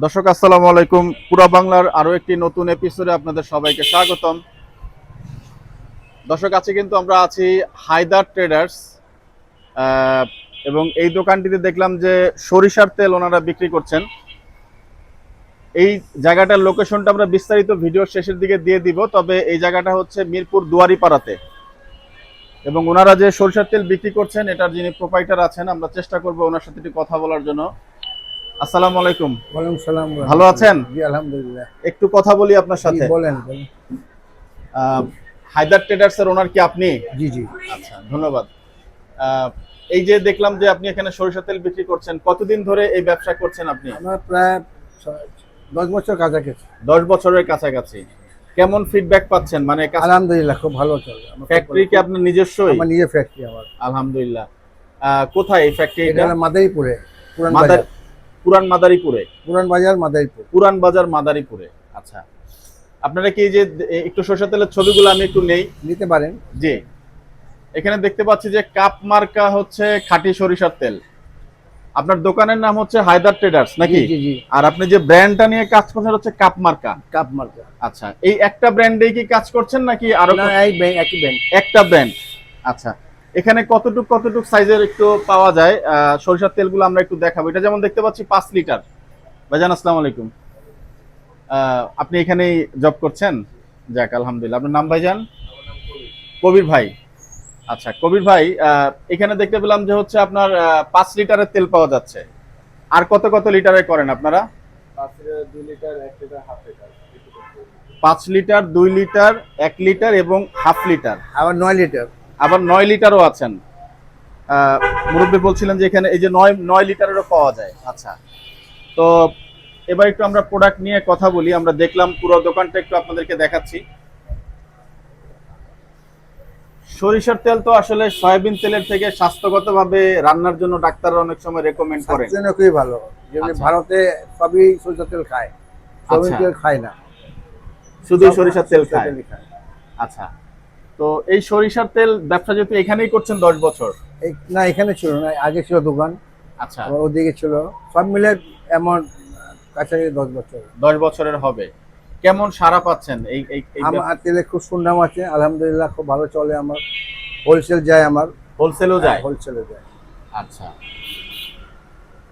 দর্শক, আসসালামু আলাইকুম। পুরা বাংলার আরও একটি নতুন এপিসোডে আপনাদের সবাইকে স্বাগতম। দর্শক আছে কিন্তু আমরা আছি হায়দার ট্রেডার্স এবং এই দোকানটিতে দেখলাম যে সরিষার তেল ওনারা বিক্রি করছেন। এই জায়গাটার লোকেশনটা আমরা বিস্তারিত ভিডিওর শেষের দিকে দিয়ে দিব, তবে এই জায়গাটা হচ্ছে মিরপুর দুয়ারিপাড়াতে। এবং ওনারা যে সরিষার তেল বিক্রি করছেন, এটার যিনি প্রোপাইটার আছেন, আমরা চেষ্টা করব ওনার সাথে একটু কথা বলার জন্য। আসসালামু আলাইকুম। ওয়ালাইকুম সালাম ভালো আছেন? জি আলহামদুলিল্লাহ। একটু কথা বলি আপনার সাথে। বলেন। হায়দার ট্রেডার্স এর ওনার কি আপনি? জি জি। আচ্ছা ধন্যবাদ। এই যে দেখলাম যে আপনি এখানে সরিষা তেল বিক্রি করছেন কতদিন ধরে এই ব্যবসা করছেন আপনি? আমার প্রায় দশ বছর কাছাকাছি। দশ বছরের কাছাকাছি। কেমন ফিডব্যাক পাচ্ছেন? মানে আলহামদুলিল্লাহ খুব ভালো চলে। ফ্যাক্টরি কি আপনার নিজস্ব আমার নিজের ফ্যাক্টরি আমার। আলহামদুলিল্লাহ। কোথায় এই ফ্যাক্টরি এটা মাদারীপুরে পুরান বাজার। পুরান মাদারীপুরে? পুরান বাজার মাদারীপুর। পুরান বাজার মাদারীপুরে। আচ্ছা। আপনারা কি এই যে একটু সরিষা তেলের ছবিগুলো আমি একটু নেই? নিতে পারেন। জি। এখানে দেখতে পাচ্ছি যে কাপ মার্কা হচ্ছে খাঁটি সরিষার তেল। আপনার দোকানের নাম হচ্ছে হায়দার ট্রেডার্স নাকি? আর আপনি যে ব্র্যান্ডটা নিয়ে কাজ করছেন হচ্ছে কাপ মার্কা। কাপ মার্কা। আচ্ছা এই একটা ব্র্যান্ডেই কি কাজ করছেন নাকি আরও না এই একই ব্র্যান্ড। একটা ব্র্যান্ড? আচ্ছা এখানে কতটুক কতটুক সাইজের একটু পাওয়া যায় সরিষার তেলগুলো আমরা একটু দেখাবো। এটা যেমন দেখতে পাচ্ছি পাঁচ লিটার। ভাইজান আসসালামু আলাইকুম। আপনি এখানেই জব করছেন? যাক আলহামদুলিল্লাহ। আপনার নাম ভাইজান? কবির ভাই। আচ্ছা কবির ভাই এখানে দেখতে পেলাম যে হচ্ছে আপনার পাঁচ লিটারের তেল পাওয়া যাচ্ছে। আর কত কত লিটারে করেন আপনারা? পাঁচ লিটার দুই লিটার এক লিটার এবং হাফ লিটার। আবার নয় লিটার। আবার নয় লিটারও আছেন। মুরব্বী বলছিলেন যে এখানে এই যে নয় নয় লিটারেরও পাওয়া যায়। আচ্ছা। তো এবার একটু আমরা প্রোডাক্ট নিয়ে কথা বলি। আমরা দেখলাম পুরো দোকানটা একটু আপনাদেরকে দেখাচ্ছি। সরিষার তেল তো আসলে সয়াবিন তেলের থেকে স্বাস্থ্যগতভাবে রান্নার জন্য ডাক্তাররা অনেক সময় রেকমেন্ড করেন। জন্য খুবই ভালো। যেমনি আচ্ছা। ভারতে সবই সরিষার তেল খায়। সয়াবিন আচ্ছা। তেল খায় না। শুধু সরিষার তেল খায়। আচ্ছা। তো এই সরিষার তেল ব্যবসা যেহেতু এখানেই করছেন দশ বছর? না এখানে ছিল না আগে ছিল দোকান। আচ্ছা। ওদিকে ছিল। সব মিলে এমন কাছাকাছি দশ বছর। দশ বছরের হবে। কেমন সারা পাচ্ছেন এই আমার তেলে খুব সুনাম আছে আলহামদুলিল্লাহ খুব ভালো চলে আমার। হোলসেল যায় আমার। হোলসেলও যায়? হোলসেলে যায়। আচ্ছা।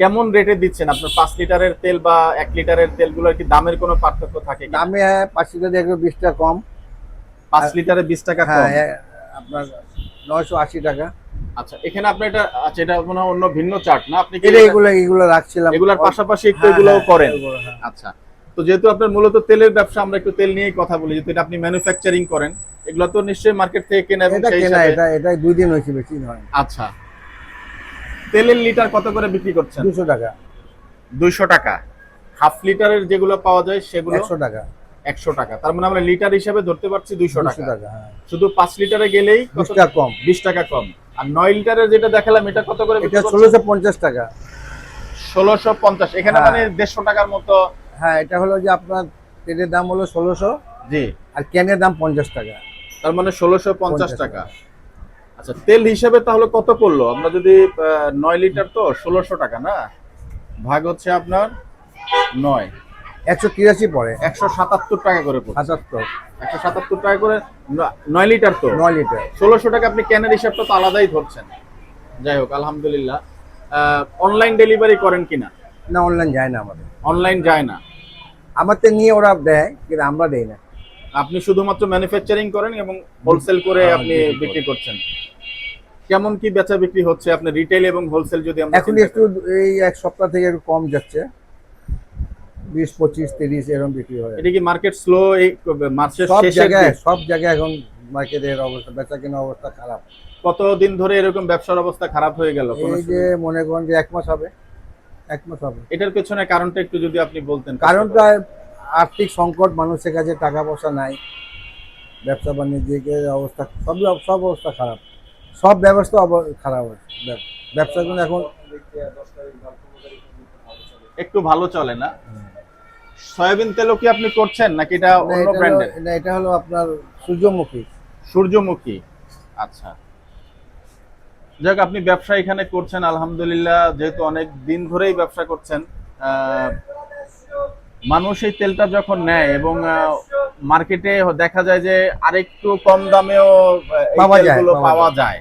কেমন রেটে দিচ্ছেন? আপনার পাঁচ লিটারের তেল বা এক লিটারের তেলগুলোর কি দামের কোনো পার্থক্য থাকে? দামে পাঁচ লিটার একটু বিশ টাকা কম। পাঁচ লিটারে বিশ টাকা হ্যাঁ কম। হ্যাঁ, আপনার নয়শো আশি টাকা। আচ্ছা এখানে আপনি এটা আচ্ছা এটা মনে হয় অন্য ভিন্ন চার্ট না? আপনি এটা এগুলো এগুলো রাখছিলাম। এগুলোর পাশাপাশি একটু হ্যাঁ, এগুলোও হ্যাঁ, করেন। হ্যাঁ। আচ্ছা তো যেহেতু আপনার মূলত তেলের ব্যবসা আমরা একটু তেল নিয়েই কথা বলি যেহেতু এটা আপনি ম্যানুফ্যাকচারিং করেন এগুলো তো নিশ্চয়ই মার্কেট থেকে কেনা এবং সেই কেনা এটা এটা দুই দিন হয়েছে বেশি নয় আচ্ছা তেলের লিটার কত করে বিক্রি করছেন? দুশো টাকা। দুইশো টাকা। হাফ লিটারের যেগুলো পাওয়া যায় সেগুলো একশো টাকা। একশো টাকা। তার মানে আমরা লিটার হিসাবে ধরতে পারছি দুইশো টাকা। হ্যাঁ। শুধু পাঁচ লিটারে গেলেই টাকা কম। বিশ টাকা কম। আর নয় লিটারের যেটা দেখালাম এটা কত করে এটা ষোলোশো পঞ্চাশ টাকা। ষোলোশো পঞ্চাশ। এখানে হ্যাঁ। মানে দেড়শো টাকার মতো। হ্যাঁ এটা হলো যে আপনার তেলের দাম হলো ষোলোশো। জি। আর ক্যানের দাম পঞ্চাশ টাকা। তার মানে ষোলোশো পঞ্চাশ টাকা। আচ্ছা তেল হিসেবে তাহলে কত পড়ল? আমরা যদি নয় লিটার তো ষোলোশো টাকা না? ভাগ হচ্ছে আপনার নয়। একশো তিরাশি পড়ে একশো সাতাত্তর টাকা করে সাতাত্তর। একশো সাতাত্তর টাকা করে ন- নয় লিটার তো? নয় লিটার। ষোলোশো টাকা আপনি ক্যানের হিসাবটা তো আলাদাই ধরছেন। যাই হোক আলহামদুলিল্লাহ। অনলাইন ডেলিভারি করেন কিনা না? অনলাইন যায় না আমাদের। অনলাইন যায় না। আমার তো নিয়ে ওরা দেয় কিন্তু আমরা দেই না। আপনি শুধুমাত্র ম্যানুফ্যাকচারিং করেন এবং হোলসেল করে হ্যাঁ, আপনি বিক্রি করছেন। কেমন কি বেচা বিক্রি হচ্ছে? আপনি রিটেল এবং হোলসেল যদি এখন একটু এই এক সপ্তাহ থেকে একটু কম যাচ্ছে। বিশ পঁচিশ তিরিশ এরকম বিক্রি হয়। এটা কি মার্কেট স্লো এই মার্চের সব জায়গায় সব জায়গায় এখন মার্কেটের অবস্থা বেচা কেনা অবস্থা খারাপ। কতদিন ধরে এরকম ব্যবসার অবস্থা খারাপ হয়ে গেল? এই যে মনে করেন যে এক মাস হবে এক মাস হবে। এটার পেছনে কারণটা একটু যদি আপনি বলতেন। কারণটা আর্থিক সংকট মানুষের কাছে টাকা পয়সা নাই ব্যবসা বাণিজ্যের অবস্থা সব সব অবস্থা খারাপ। সব ব্যবস্থা খারাপ হচ্ছে ব্যব- এখন একটু ভালো চলে না? সয়াবিন তেলও কি আপনি করছেন নাকি এটা অন্য ব্র্যান্ডের না, এটা হলো আপনার সূর্যমুখী। সূর্যমুখী। আচ্ছা। যাক আপনি ব্যবসা এখানে করছেন আলহামদুলিল্লাহ। যেহেতু অনেক দিন ধরেই ব্যবসা করছেন মানুষ এই তেলটা যখন নেয় এবং মার্কেটে দেখা যায় যে আরেকটু কম দামেও পাওয়া যায়, পাওয়া যায়।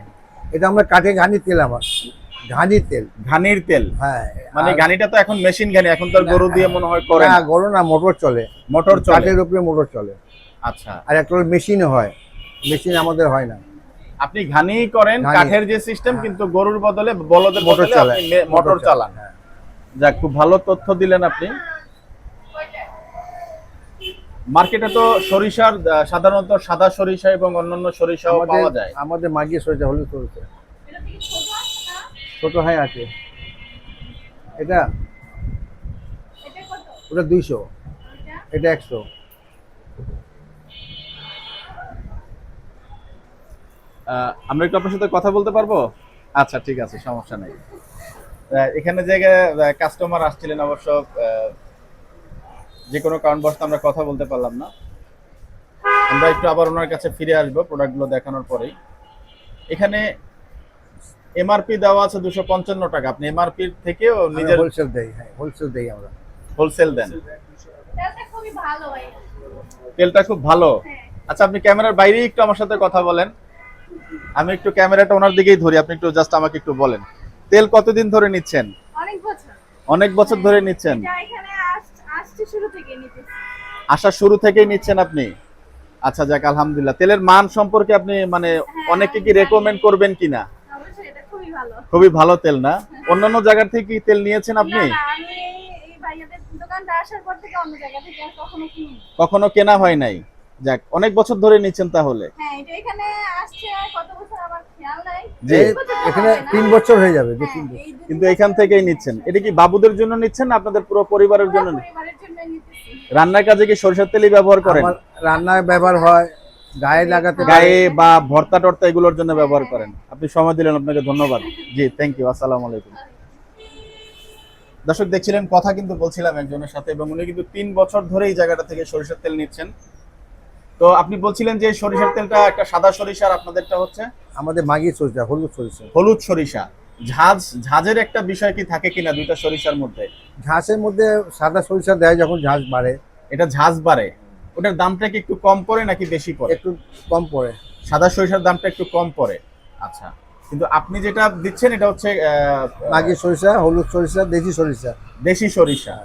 এটা আমরা কাঠে ঘানি তেল আমার ঘানি তেল। ঘানির তেল? হ্যাঁ মানে গানিটা তো এখন মেশিন গানি এখন তো গরু দিয়ে মনে হয় করে না। গরু না মোটর চলে। মোটর চলে? কাঠের উপরে মোটর চলে। আচ্ছা। আর একটা মেশিন হয়। মেশিন আমাদের হয় না। আপনি ঘানি করেন কাঠের যে সিস্টেম হ্যাঁ। কিন্তু গরুর বদলে বলদের মোটর বদলে আপনি মোটর চালান। হ্যাঁ। যাক খুব ভালো তথ্য দিলেন আপনি। মার্কেটে তো সরিষার সাধারণত সাদা সরিষা এবং অন্যান্য সরিষাও পাওয়া যায়। আমাদের মাগিয়ে সরিষা হলুদ সরিষা। ছোট হাই আছে। এটা? ওটা দুইশো। এটা একশো। আমরা একটু আপনার সাথে কথা বলতে পারব? আচ্ছা ঠিক আছে, সমস্যা নেই। এখানে জায়গায় কাস্টমার আসছিলেন অবশ্য যে কোনো কারণবশত আমরা কথা বলতে পারলাম না। আমরা একটু আবার ওনার কাছে ফিরে আসব প্রোডাক্টগুলো দেখানোর পরেই। এখানে এমআরপি দেওয়া আছে দুশো পঞ্চান্ন টাকা। আপনি এমআরপি থেকেও নিজের হোলসেল দেই হ্যাঁ হোলসেল দেই আমরা। হোলসেল দেন। তেলটা খুবই ভালো ভাই তেলটা খুব ভালো। হ্যাঁ। আচ্ছা আপনি ক্যামেরার বাইরেই একটু আমার সাথে কথা বলেন। আমি একটু ক্যামেরাটা ওনার দিকেই ধরি আপনি একটু জাস্ট আমাকে একটু বলেন। তেল কতদিন ধরে নিচ্ছেন? অনেক বছর। অনেক বছর ধরে নিচ্ছেন। এটা এখানে আসছে শুরু থেকে নিতেছি। আসার শুরু থেকেই নিচ্ছেন আপনি? আচ্ছা যাক আলহামদুলিল্লাহ। তেলের মান সম্পর্কে আপনি মানে অনেকে কি রেকমেন্ড করবেন কিনা? খুবই ভালো। তেল না? অন্যান্য জায়গা থেকে কি তেল নিয়েছেন আপনি? কখনো কেনা হয় নাই? যাক অনেক বছর ধরে নিচ্ছেন তাহলে। হ্যাঁ এখানে আসছে আর কত বছর আমার খেয়াল নাই। জি। এই এখানে তিন বছর হয়ে যাবে হ্যাঁ, তিন বছর। কিন্তু এখান থেকেই নিচ্ছেন। এটা কি বাবুদের জন্য নিচ্ছেন আপনাদের পুরো পরিবারের জন্য? রান্নার কাজে কি সরিষার তেলই ব্যবহার করেন? রান্নায় ব্যবহার হয় গায়ে লাগাতে গায়ে বা ভর্তা টর্তা এগুলোর জন্য ব্যবহার করেন। আপনি সময় দিলেন আপনাকে ধন্যবাদ। জি থ্যাংক ইউ আসসালামু আলাইকুম। দর্শক দেখছিলেন কথা কিন্তু বলছিলাম একজনের সাথে এবং উনি কিন্তু তিন বছর ধরে এই জায়গাটা থেকে সরিষার তেল নিচ্ছেন। তো আপনি বলছিলেন যে সরিষার তেলটা একটা সাদা সরিষা আর আপনাদেরটা হচ্ছে? আমাদের মাগি সরিষা হলুদ সরিষা। হলুদ সরিষা। ঝাঁজ ঝাঁজের একটা বিষয় কি থাকে কিনা দুইটা সরিষার মধ্যে? ঘাসের মধ্যে সাদা সরিষা দেয় যখন ঘাস বাড়ে। এটা ঝাঁজ বাড়ে। ওটার দামটা কি একটু কম পড়ে নাকি বেশি পড়ে? একটু কম পড়ে। সাদা সরিষার দামটা একটু কম পড়ে। আচ্ছা। কিন্তু আপনি যেটা দিচ্ছেন এটা হচ্ছে মাগি সরিষা হলুদ সরিষা দেশি সরিষা। দেশি সরিষা।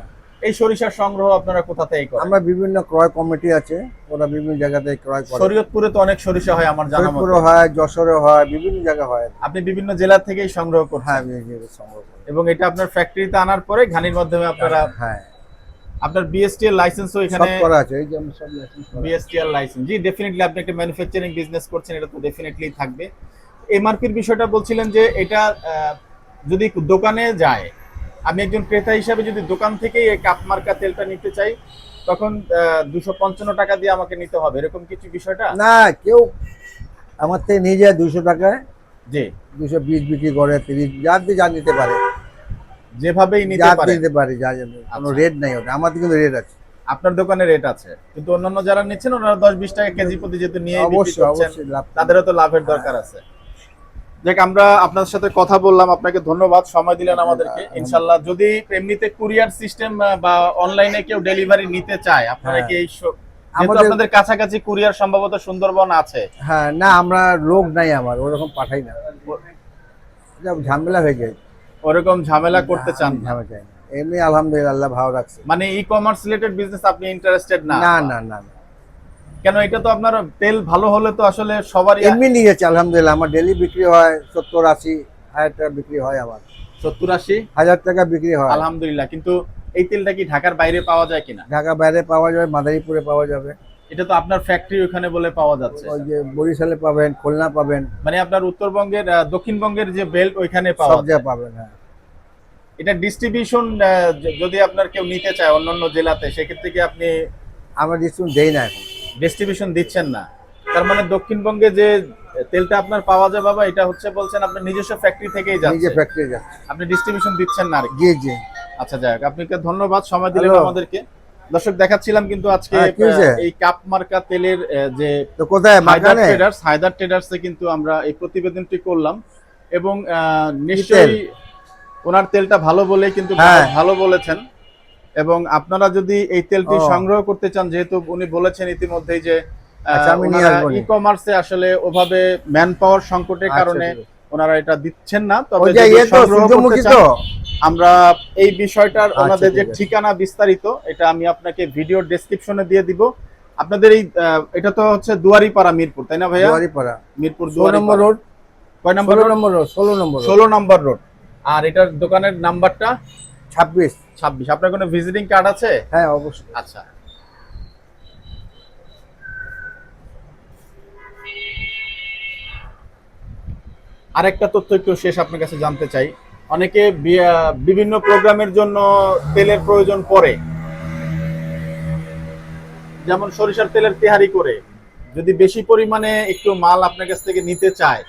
এই সরিষার সংগ্রহ আপনারা কোথা থেকে করেন? আমরা বিভিন্ন ক্রয় কমিটি আছে ওরা বিভিন্ন জায়গা থেকে ক্রয় করে। শরীয়তপুরে তো অনেক সরিষা হয় আমার জানা মতে। হয় যশোরে হয় বিভিন্ন জায়গা হয়। আপনি বিভিন্ন জেলা থেকেই সংগ্রহ করছেন। হ্যাঁ আমি সংগ্রহ করি। এবং এটা আপনার ফ্যাক্টরিতে আনার পরে ঘানির মাধ্যমে আপনারা হ্যাঁ। আপনার বিএসটিএল লাইসেন্সও সব এখানে করা আছে এই যে আমি সব আছে। বিএসটিএল লাইসেন্স জি ডেফিনেটলি আপনি একটা ম্যানুফ্যাকচারিং বিজনেস করছেন এটা তো ডেফিনেটলি থাকবে। এমআরপির বিষয়টা বলছিলেন যে এটা যদি দোকানে যায় আমি একজন ক্রেতা হিসাবে যদি দোকান থেকেই এই কাপ মার্কা তেলটা নিতে চাই তখন দুশো পঞ্চান্ন টাকা দিয়ে আমাকে নিতে হবে। এরকম কিছু বিষয়টা? না কেউ আমার থেকে নিয়ে যায় দুশো টাকায়। জি। দুশো বিশ বিক্রি করে তিরিশ যার দিয়ে যা নিতে পারে। যেভাবেই নিতে পারে। নিতে পারে যা যাবে। কোনো আচ্ছা। রেট নাই ওটা। আমাদের কিন্তু রেট আছে। আপনার দোকানে রেট আছে। কিন্তু অন্যান্য যারা নিচ্ছেন ওনারা দশ বিশ টাকা কেজি প্রতি যেহেতু নিয়ে অবশ্যই অবশ্যই তাদেরও তো লাভের দরকার আছে। দেখ আমরা আপনার সাথে কথা বললাম। আপনাকে ধন্যবাদ। সময় দিলেন আমাদেরকে ইনশাল্লাহ। যদি এমনিতে কুরিয়ার সিস্টেম বা অনলাইনে কেউ ডেলিভারি নিতে চায় আপনারা হ্যাঁ। কি এই আমাদের- আপনাদের কাছাকাছি কুরিয়ার সম্ভবত সুন্দরবন আছে। হ্যাঁ না আমরা লোক নাই আমার। ওরকম পাঠাই না। ঝামেলা হয়ে যায়। ওরকম ঝামেলা করতে চান না। ঝামেলা চাই না। এমনি আলহামদুলিল্লাহ ভালো রাখছে। মানে ই কমার্স রিলেটেড বিজনেস আপনি ইন্টারেস্টেড না? না না না। কেন এটা তো আপনার তেল ভালো হলে তো আসলে সবারই এমনি নিয়ে যাচ্ছে আলহামদুলিল্লাহ। আমার ডেলি বিক্রি হয় সত্তর আশি হাজার টাকা বিক্রি হয় আমার সত্তর আশি? হাজার টাকা বিক্রি হয়। আলহামদুলিল্লাহ। কিন্তু এই তেলটা কি ঢাকার বাইরে পাওয়া যায় কিনা? ঢাকা বাইরে পাওয়া যাবে মাদারীপুরে পাওয়া যাবে। এটা তো আপনার ফ্যাক্টরি ওখানে বলে পাওয়া যাচ্ছে। ওই যে বরিশালে পাবেন খুলনা পাবেন। মানে আপনার উত্তরবঙ্গের দক্ষিণবঙ্গের যে বেল্ট ওইখানে পাওয়া সব যায়। জায়গায় পাবেন হ্যাঁ। এটা ডিস্ট্রিবিউশন যদি আপনার কেউ নিতে চায় অন্যান্য জেলাতে সেক্ষেত্রে কি আপনি আমরা ডিসকাউন্ট দেই না এখন। ডিস্ট্রিবিউশন দিচ্ছেন না? তার মানে দক্ষিণবঙ্গে যে তেলটা আপনার পাওয়া যায় বাবা এটা হচ্ছে বলছেন আপনার নিজস্ব ফ্যাক্টরি থেকেই যাচ্ছে। নিজে ফ্যাক্টরি যাচ্ছে। আপনি ডিস্ট্রিবিউশন দিচ্ছেন না আর। জি জি। আচ্ছা যাক আপনাকে ধন্যবাদ সময় দিলেন আমাদেরকে। দর্শক দেখাচ্ছিলাম কিন্তু আজকে হ্যাঁ, এই কাপ মার্কা তেলের যে কোথায়? ট্রেডার্স হায়দার ট্রেডার্সে কিন্তু আমরা এই প্রতিবেদনটি করলাম। এবং নিশ্চয়ই ওনার তেলটা ভালো বলে কিন্তু হ্যাঁ। ভালো বলেছেন। এবং আপনারা যদি এই তেলটি সংগ্রহ করতে চান যেহেতু উনি বলেছেন ইতিমধ্যেই যে আচ্ছা। ই কমার্সে আসলে ওভাবে ম্যান পাওয়ার সংকটের আচ্ছা, কারণে। ওনারা এটা দিচ্ছেন না তবে ইয়ে আমরা এই বিষয়টার আচ্ছা, ওনাদের যে ঠিক ঠিকানা বিস্তারিত এটা আমি আপনাকে ভিডিও ডেসক্রিপশনে দিয়ে দিব। আপনাদের এই আহ, এটা তো হচ্ছে দুয়ারিপাড়া মিরপুর তাই না ভাইয়া? দুয়ারিপাড়া। মিরপুর ষোলো নম্বর রোড। কয় নম্বর রোড? নম্বর রোড ষোলো নম্বর রোড। ষোলো নম্বর রোড। আর এটার দোকানের নাম্বারটা? ছাব্বিশ। ছাব্বিশ। আপনার কোনো ভিজিটিং কার্ড আছে? হ্যাঁ অবশ্যই। আচ্ছা। আরেকটা তথ্য একটু শেষ আপনার কাছে জানতে চাই। অনেকে বিভিন্ন প্রোগ্রামের জন্য তেলের প্রয়োজন পড়ে। যেমন সরিষার তেলের তেহারি করে। যদি বেশি পরিমাণে একটু মাল আপনার কাছ থেকে নিতে চায়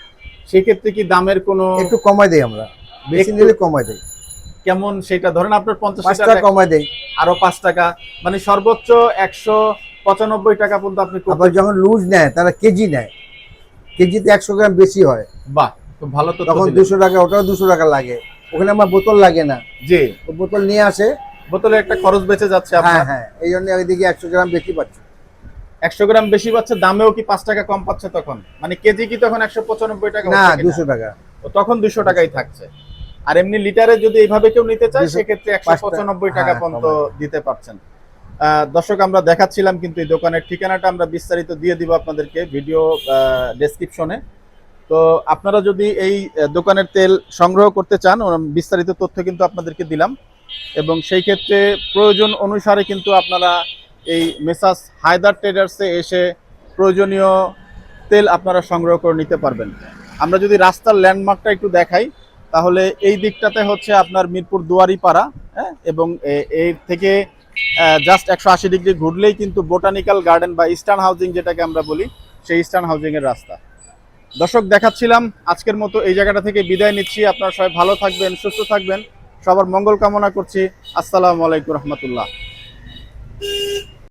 সেক্ষেত্রে কি দামের কোনো একটু কমাই দেই আমরা। বেশি নিলে কমাই দেই। কেমন সেটা? ধরেন আপনার পঞ্চাশ টাকা টাকা। কমাই দেই। আরও পাঁচ টাকা। মানে সর্বোচ্চ একশো পঁচানব্বই টাকা পর্যন্ত আপনি আবার যখন লুজ নেয় তারা কেজি নেয়। কেজিতে একশো গ্রাম বেশি হয়। বাহ। ভালো তো তখন দুশো টাকা ওটাও দুশো টাকা লাগে। ওখানে আমার বোতল লাগে না। জি। বোতল নিয়ে আসে। বোতলে একটা খরচ বেঁচে যাচ্ছে হ্যাঁ হ্যাঁ এই জন্য ওইদিকে একশো গ্রাম বেশি পাচ্ছে। একশো গ্রাম বেশি পাচ্ছে দামেও কি পাঁচ টাকা কম পাচ্ছে তখন? মানে কেজি কি তখন একশো পঁচানব্বই টাকা না দুশো টাকা। তখন দুশো টাকাই থাকছে। আর এমনি লিটারে যদি এইভাবে কেউ নিতে চায় সেক্ষেত্রে একশো পঁচানব্বই টাকা হ্যাঁ, পর্যন্ত দিতে পারছেন। দর্শক আমরা দেখাচ্ছিলাম কিন্তু এই দোকানের ঠিকানাটা আমরা বিস্তারিত দিয়ে দিব আপনাদেরকে ভিডিও ডেসক্রিপশনে তো আপনারা যদি এই দোকানের তেল সংগ্রহ করতে চান বিস্তারিত তথ্য কিন্তু আপনাদেরকে দিলাম। এবং সেই ক্ষেত্রে প্রয়োজন অনুসারে কিন্তু আপনারা এই মেসাস হায়দার ট্রেডার্সে এসে প্রয়োজনীয় তেল আপনারা সংগ্রহ করে নিতে পারবেন। আমরা যদি রাস্তার ল্যান্ডমার্কটা একটু দেখাই, তাহলে এই দিকটাতে হচ্ছে আপনার মিরপুর দুয়ারিপাড়া হ্যাঁ? এবং এর থেকে জাস্ট একশো আশি ডিগ্রি ঘুরলেই কিন্তু বোটানিক্যাল গার্ডেন বা ইস্টার্ন হাউজিং যেটাকে আমরা বলি, সেই ইস্টার্ন হাউজিংয়ের রাস্তা। দর্শক দেখাচ্ছিলাম, আজকের মতো এই জায়গাটা থেকে বিদায় নিচ্ছি। আপনারা সবাই ভালো থাকবেন, সুস্থ থাকবেন। সবার মঙ্গল কামনা করছি। আসসালামু আলাইকুম রহমতুল্লাহ।